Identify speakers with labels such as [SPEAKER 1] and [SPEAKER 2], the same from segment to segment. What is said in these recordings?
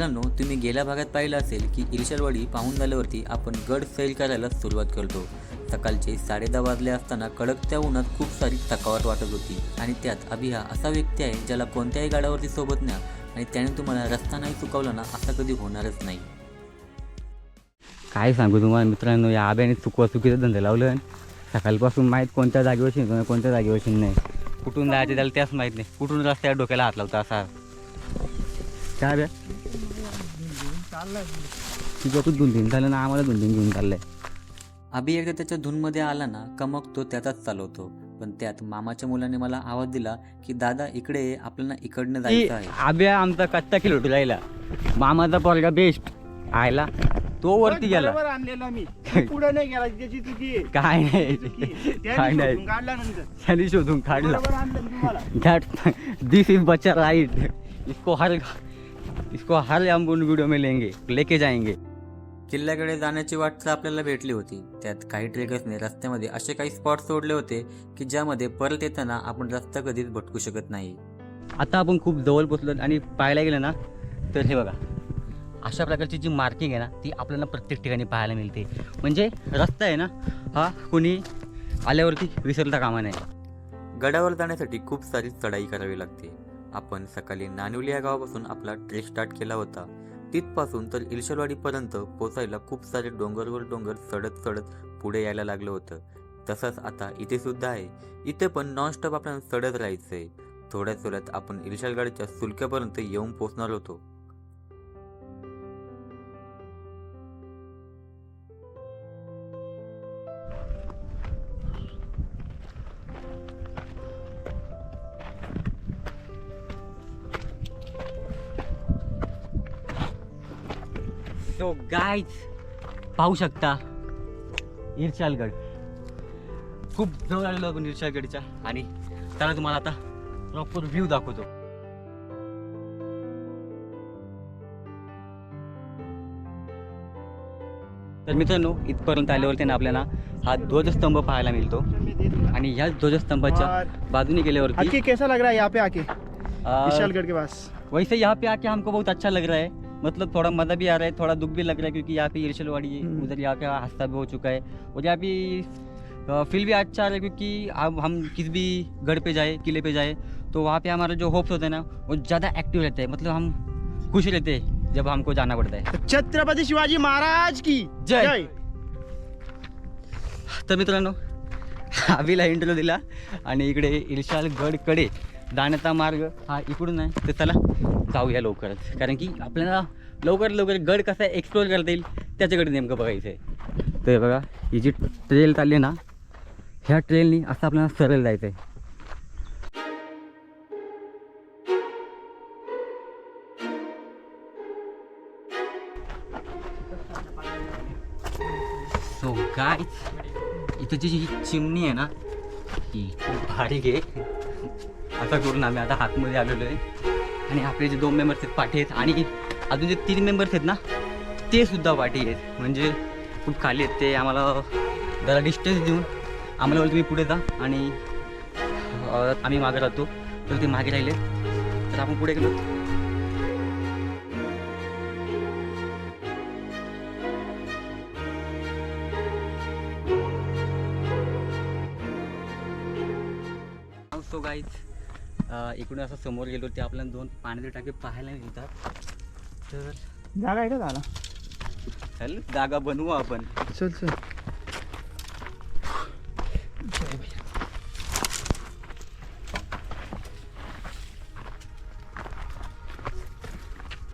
[SPEAKER 1] मित्रांनो तुम्ही गेल्या भागात पाहिलं असेल की इरशालवाडी पाहून झाल्यावरती आपण गड सैल करायला सुरुवात करतो. सकाळचे साडेदहा वाजले असताना कडक त्या उन्हात खूप सारी थकावट वाटत होती आणि त्यात अभिहा असा व्यक्ती आहे ज्याला कोणत्याही गाड्यावरती सोबत न्या आणि त्याने तुम्हाला रस्ता नाही चुकवला ना असा कधी होणारच नाही.
[SPEAKER 2] काय सांगू तुम्हाला मित्रांनो या आब्याने चुकवा धंदा धंदे लावलं सकाळपासून माहीत कोणत्या जागेवर शिंकतो कोणत्या जागेवर शिंक नाही. कुठून जायचं त्याला त्याच माहीत नाही. कुठून रस्त्यावर डोक्याला हात लावता असा. काय बे तुझ्या तू दोन तीन झालं ना आम्हाला दोन तीन घेऊन चाललंय.
[SPEAKER 1] अभि एकदा त्याच्या धुनमध्ये आला ना का मग तो त्याचाच चालवतो. पण त्यात मामाच्या मुलाने मला आवाज दिला की दादा इकडे ये, आपल्याला इकडनं जायचं आहे.
[SPEAKER 2] आब्या आमचा कच्चा किलो राहिला. मामाचा पोरगा बेस्ट आयला तो वरती गेला.
[SPEAKER 3] बरोबर आणलेला मी. पुढे नाही गेला त्याची चुकी आहे.
[SPEAKER 2] काय नाही.
[SPEAKER 3] चुकी आहे.
[SPEAKER 2] काय
[SPEAKER 3] त्याने
[SPEAKER 2] नाही.
[SPEAKER 3] शोधून काढल्यानंतर
[SPEAKER 2] त्याने शोधून काढला.
[SPEAKER 3] बरोबर आणलं मी तुम्हाला.
[SPEAKER 2] दैट दिस इज बच्चा राइट इसको हर इसको हर उन वीडियो में लेंगे लेके जाएंगे.
[SPEAKER 1] किल्ल्याकडे जाण्याची वाट तर आपल्याला भेटली होती. त्यात काही ट्रेकर्सने रस्त्यामध्ये असे काही स्पॉट सोडले होते की ज्यामध्ये परत येताना आपण रस्ता कधीच भटकू शकत नाही.
[SPEAKER 2] आता आपण खूप जवळ पोचलो आणि पाहायला गेलं ना तर हे बघा. अशा प्रकारची जी मार्किंग आहे ना ती आपल्याला प्रत्येक ठिकाणी पाहायला मिळते. म्हणजे रस्ता आहे ना हा कोणी आल्यावरती विसरता कामा नाही
[SPEAKER 1] गडावर जाण्यासाठी खूप सारी चढाई करावी लागते. आपण सकाळी नानिवली या गावापासून आपला ट्रेक स्टार्ट केला होता. तिथपासून तर इलशलवाडीपर्यंत पोचायला खूप सारे डोंगरवर डोंगर चढत चढत पुढे यायला लागलं होतं. तसंच आता इथे सुद्धा आहे. इथे पण नॉनस्टॉप आपण चढत राहायचं आहे थोड्याच वेळात आपण इलशलगाडीच्या सुलक्यापर्यंत येऊन पोचणार होतो.
[SPEAKER 2] गाईज पाहू शकता. इर्शालगड. खूप जवळ आलेलो आपण इर्शालगडच्या. आणि त्याला तुम्हाला आता प्रॉपर व्ह्यू दाखवतो. तर मित्रांनो इथपर्यंत आल्यावरती ना आपल्याला हा ध्वजस्तंभ पाहायला मिळतो. आणि ह्या ध्वजस्तंभाच्या बाजूने गेल्यावरती
[SPEAKER 3] आके कैसा लग रहा है यहाँ पे आके
[SPEAKER 2] अं,
[SPEAKER 3] विशालगढ़ के पास.
[SPEAKER 2] वैसे यहाँ पे आके हमको बहुत अच्छा लग रहा है. मतलब थोड़ा मज़ा भी आ रहा है थोड़ा दुख भी लग रहा है क्योंकि यहाँ पे इरशलवाड़ी है। उधर यहाँ का हादसा भी हो चुका है और यहाँ पे फील भी अच्छा आ रहा है क्योंकि अब हम किस भी गढ़ पे जाए किले पे जाए तो वहाँ पे हमारा जो होप्स होता है ना वो ज़्यादा एक्टिव रहता है। मतलब हम खुश रहते हैं जब हमको जाना पड़ता है।
[SPEAKER 3] छत्रपति शिवाजी महाराज की।
[SPEAKER 2] जय. तर मित्रांनो आम्हीला इंटरव्ह्यू दिला आणि इकडे इर्शालगडकडे जाण्याचा मार्ग हा इकडून आहे. तर चला जाऊया लवकरच. कारण की आपल्याला लवकर लवकर गड कसा एक्सप्लोअर करता येईल त्याच्याकडे नेमकं बघायचं आहे तर बघा ही जी ट्रेल चालली आहे ना ह्या ट्रेलनी असं आपल्याला सरळ जायचं आहे सो काय इथं जी ही चिमणी आहे ना ही खूप भारी घे असं करून आम्ही आता हातमध्ये आलेलो आहे. आणि आपले जे दोन मेंबर्स आहेत पाठी आहेत आणि अजून जे तीन मेंबर्स आहेत ना ते सुद्धा पाठी आहेत. म्हणजे खूप खाली आहेत. ते आम्हाला जरा डिस्टन्स देऊन आम्हाला तुम्ही पुढे जा. आणि आम्ही मागे राहतो. तर ते मागे राहिले. तर आपण पुढे गेलो. इकडून असं समोर गेलो ते आपल्याला दोन पाण्याचे टाके पाहायला मिळतात. तर
[SPEAKER 3] जागा आहे का झाला
[SPEAKER 2] चल जागा बनवू आपण.
[SPEAKER 3] चल चल.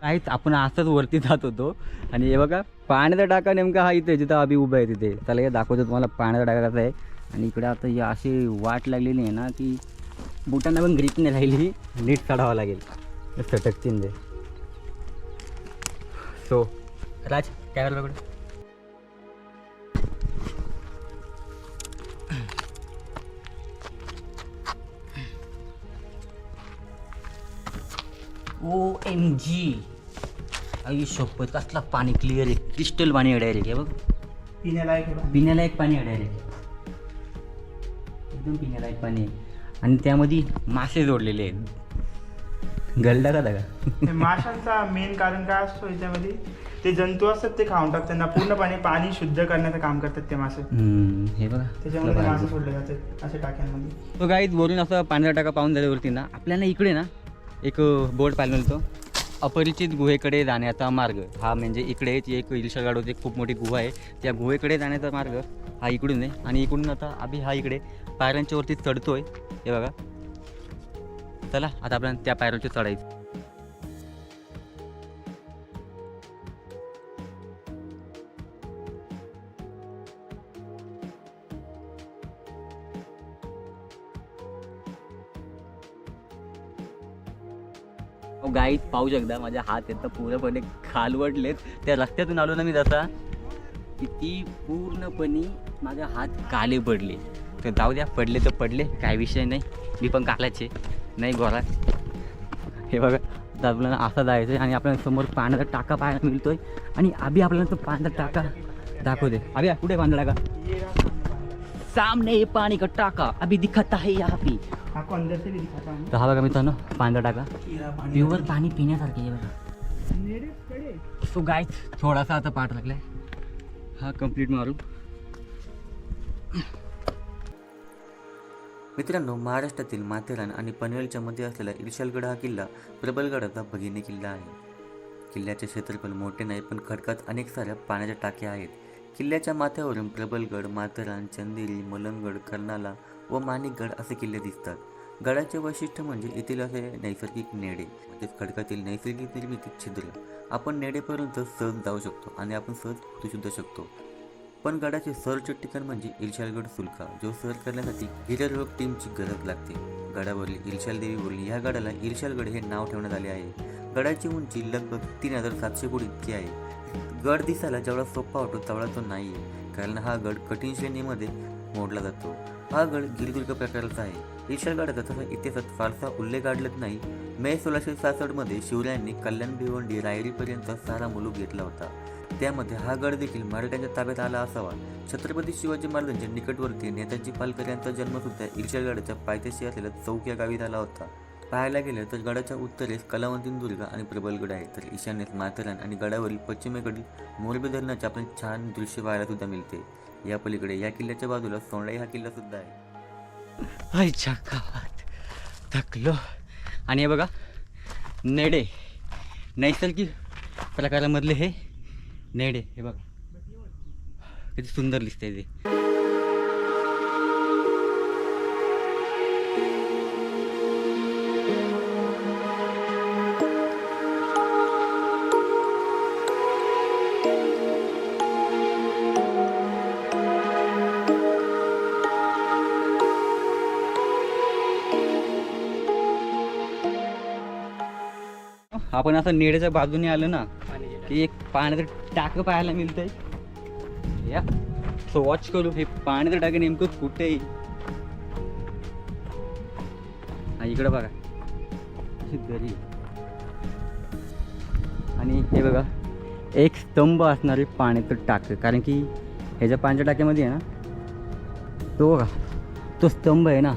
[SPEAKER 2] काहीच आपण असंच वरती जात होतो आणि हे बघा पाण्याचा टाका नेमका हा इथे जिथं आम्ही उभा आहे तिथे. त्याला हे दाखवतो तुम्हाला पाण्याचा टाका कसा आहे. आणि इकडे आता ही अशी वाट लागलेली आहे ना की बुटांना पण ग्रीप नाही राहिली. नीट काढावं लागेल. सटकतीन ते सो राज काय बघ ओ एम जी आई शपथ कसला पाणी क्लिअर आहे. क्रिस्टल पाणी आहे डायरेक्ट हे बघ.
[SPEAKER 3] पिण्यालायक आहे.
[SPEAKER 2] पिण्यालायक पाणी आहे डायरेक्ट एकदम पिण्यालायक पाणी आहे. आणि त्यामध्ये मासे जोडलेले आहेत. गळला का दागा?
[SPEAKER 3] माशांचा मेन कारण काय असतो याच्यामध्ये? ते जंतू असतात ते खाऊन टाकतात. त्यांना पूर्णपणे पाणी शुद्ध करण्याचं काम करतात ते मासे.
[SPEAKER 2] हे बघा.
[SPEAKER 3] त्याच्यामुळे ते मासे सोडले जातात अशा टाक्यांमध्ये.
[SPEAKER 2] तो गाईत वरून असं पांढरा टाका पाहून झाल्यावरती ना आपल्याला इकडे ना एक बोर्ड पाहिलं होतं अपरिचित गुहेकडे जाण्याचा मार्ग. हा म्हणजे इकडे ती एक इल्शागाडोची खूप मोठी गुहा आहे. त्या गुहेकडे जाण्याचा मार्ग हा इकडून आहे. आणि इकडून आता आम्ही हा इकडे. पायऱ्यांच्या वरती चढतोय. हे बघा. चला आता आपण त्या पायऱ्यांची चढायचं. हो, गाईत पाहू शकता माझ्या हात येतं पूर्णपणे खालवटलेत. त्या रस्त्यातून आलो ना मी जसा ती पूर्णपणे माझ्या हात काले पडले. तर जाऊ द्या पडले तर पडले काय विषय नाही. मी पण कालाचे नाही गोरा हे बघा आता आपल्याला असा जायचं आहे आणि आपल्याला समोर पाण्याचा टाका पाहायला मिळतोय. आणि आभी आपल्याला तो पाण्याचा टाका दाखवते अभि कुठे पाण्याचा टाका सामने ये पाणी का टाका. अभी दिखता है यहाँ पे
[SPEAKER 3] हूँ.
[SPEAKER 2] तर हा बघा मित्रांनो पाण्याचा टाका. प्युअर पाणी पिण्यासारखे आहे बघा. सो गाय थोडासा आता पाठ लागलाय. हा कंप्लीट मारू.
[SPEAKER 1] मित्रांनो महाराष्ट्रातील माथेरान आणि पनवेलच्या मध्ये असलेला इर्शालगड हा किल्ला प्रबलगडाचा भगिनी किल्ला आहे. किल्ल्याचे क्षेत्रफळ मोठे नाही पण खडकात अनेक साऱ्या पाण्याच्या टाक्या आहेत. किल्ल्याच्या माथ्यावरून प्रबलगड माथेरान चंदेरी मलंगड कर्नाला व माणिकगड असे किल्ले दिसतात. गडाचे वैशिष्ट्य म्हणजे येथील असे नैसर्गिक नेडे म्हणजेच खडकातील नैसर्गिक निर्मिती छिद्र. आपण नेडेपर्यंत सहज जाऊ शकतो आणि आपण सहज पोहोचू सुद्धा शकतो. पण गडाचे सरचे ठिकाण म्हणजे इलशालगड सुलका जो सर करण्यासाठी गिर्यारोहक टीमची गरज लागते. गडावरील इर्शाल देवीवरील या गडाला इलशालगड हे नाव ठेवण्यात आले आहे. गडाची उंची लगभग तीन हजार सातशे फूट इतकी आहे. गड दिसायला जेवढा सोपा वाटतो तेवढा तो नाही आहे. कारण हा गड कठीण श्रेणीमध्ये मोडला जातो. हा गड गिरदुर्ग प्रकारचा आहे. इलशालगडाचा तसा इतिहासात फारसा उल्लेख आढळत नाही. मे सोळाशे सासष्टमध्ये शिवरायांनी कल्याण भिवंडी रायरीपर्यंत सारा मुलूक घेतला होता. त्यामध्ये हा गड देखील मराठ्यांच्या ताब्यात आला असावा. छत्रपती शिवाजी महाराजांच्या निकटवर्ती नेताजी पालकर यांचा जन्मसुद्धा इर्शालगडाच्या पायथ्याशी असलेल्या चौक या गावी झाला होता. पाहायला गेलं तर गडाच्या उत्तरेस कलावंतीन आणि प्रबलगड आहे. तर ईशान्येस माथेरान आणि गडावरील पश्चिमेकडील मोरबे धरणाचे आपण छान दृश्य पाहायला सुद्धा मिळते. या पलीकडे या किल्ल्याच्या बाजूला सोंडाई हा किल्ला सुद्धा आहे.
[SPEAKER 2] आईच्या गावात थकलो. आणि हे बघा नेडे. नैसर्गिक प्रकारामधले हे नेडे हे बघा. किती सुंदर दिसतंय ते. आपण असं नेड्याच्या बाजूने आलो ना की एक पाण्याचं टाकं पाहायला मिळतंय. या. सो वॉच करू. हे पाण्याचं टाकं नेमकं कुठे? आहे? हा इकडं बघा. अशी दरी. आणि हे बघा एक स्तंभ असणारे पाण्याचं टाकं. कारण की ह्याच्या पाण्याच्या टाक्यामध्ये आहे ना तो बघा तो स्तंभ आहे ना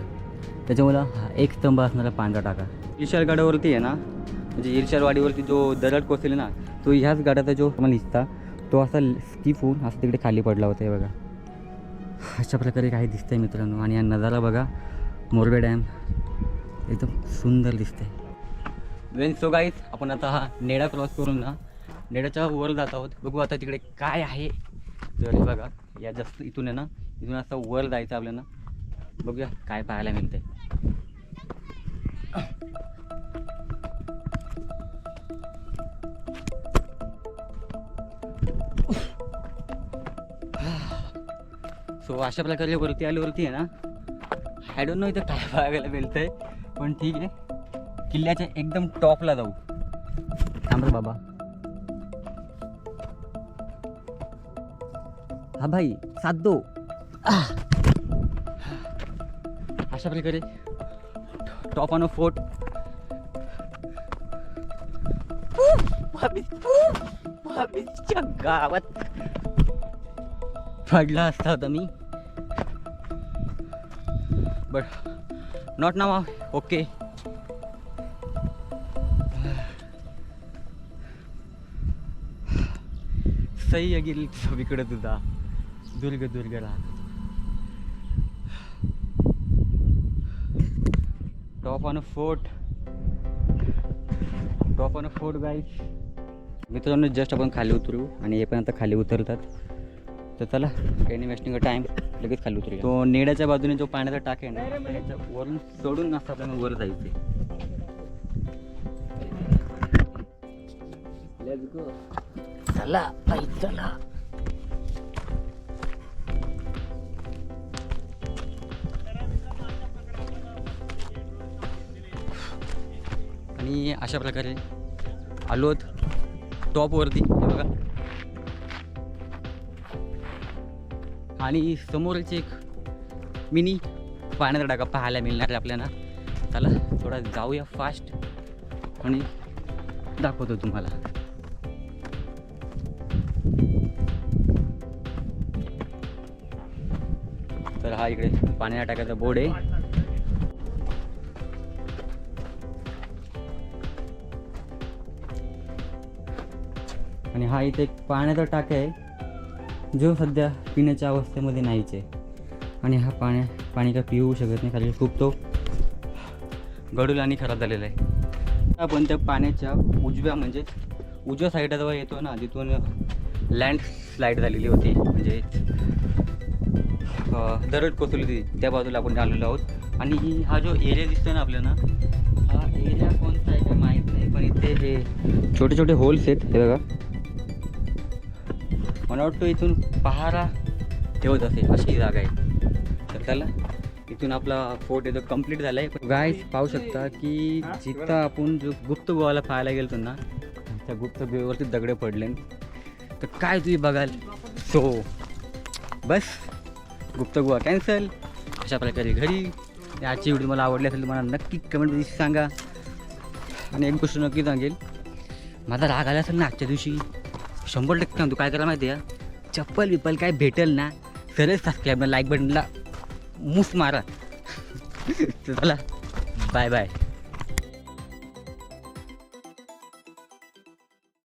[SPEAKER 2] त्याच्यामुळं हा एक स्तंभ असणारा पाण्याचा टाका. ईशालगडावरती आहे ना म्हणजे ईर्शालवाडीवरती जो दरड कोसले ना तो ह्याच गाड्याचा जो मला दिसता तो असा स्किप होऊन असं तिकडे खाली पडला होता हे बघा. अशा प्रकारे काही दिसतंय मित्रांनो. आणि हा नजारा बघा मोरबे डॅम. एकदम सुंदर दिसतंय. वेन सो गाईज आपण आता हा नेडा क्रॉस करून ना नेडाच्या वर जात आहोत. बघू आता तिकडे काय आहे. तर हे बघा या जास्त इथून आहे ना इथून असं वर जायचं आपल्याला. बघूया काय पाहायला मिळतंय. सो अशा प्रकारे वरती आल्यावरती आहे ना. आय डोंट नो इथं काय बघायला मिळतं आहे पण ठीक आहे. किल्ल्याच्या एकदम टॉपला जाऊ. थांब बाबा. हा भाई सात दो. अशा प्रकारे टॉप ऑन अ फोर्ट भाभीच्या गावात. पडला असता होता मी. बट नॉट नाव ओके सही गेली सगळीकडे तुझा? दुर्ग दुर्ग राहत. Top on a fort top on a fort guys मित्रांनो जस्ट आपण खाली उतरू आणि हे पण आता खाली उतरतात. तर चला काही नाही वेस्टिंग टाईम लगेच खाली उतरू तो नेड्याच्या बाजूने जो पाण्याचा टाक आहे ना वरून सोडून असं आपल्याला वर जायचे चला चला. आणि अशा प्रकारे आलोत टॉपवरती बघा. आणि समोरच एक मिनी पाण्याचा टाका पाहायला मिळणार आहे आपल्याला. चला थोडा जाऊया फास्ट आणि दाखवतो तुम्हाला. तर हा इकडे पाण्याचा टाकायचा बोर्ड आहे. आणि हा इथे एक पाण्याचा टाका आहे. जो सध्या पिण्याच्या अवस्थेमध्ये नाहीच आहे. आणि हा पाण्या पाणी का पिऊ शकत नाही कारण खूप तो गडूल आणि खराब झालेला आहे. आपण त्या पाण्याच्या उजव्या म्हणजे उजव्या साईडला जेव्हा येतो ना तिथून लँड स्लाईड झालेली होती. म्हणजे दरड कोसळली होती. त्या बाजूला आपण आलेलो आहोत. आणि हा जो एरिया दिसतो ना आपल्याला हा एरिया कोणता आहे काय माहीत नाही. पण इथे हे छोटे छोटे होल्स आहेत हे बघा. मला वाटतं इथून पहारा ठेवत असेल अशी जागा आहे. तर त्याला इथून आपला फोर्ट येतो कंप्लीट झाला आहे गाय पाहू शकता की जिथं आपण जो गुप्त गोवाला पाहायला गेलो ना त्या गुप्त गुहेवरती दगडे पडले. तर काय तुम्ही बघाल? सो बस गुप्त गोवा कॅन्सल अशा प्रकारे घरी. आजची व्हिडिओ मला आवडली असेल तुम्हाला मला नक्की कमेंटमध्ये सांगा. आणि एक गोष्ट नक्की सांगेल. माझा राग आला असेल ना आजच्या दिवशी. शंभर टक्के सांगतो. काय करा माहिती आहे चप्पल बिप्पल काय भेटेल ना सरळ सबस्क्राईब लाईक बटनला मूस मारा. चला. Bye bye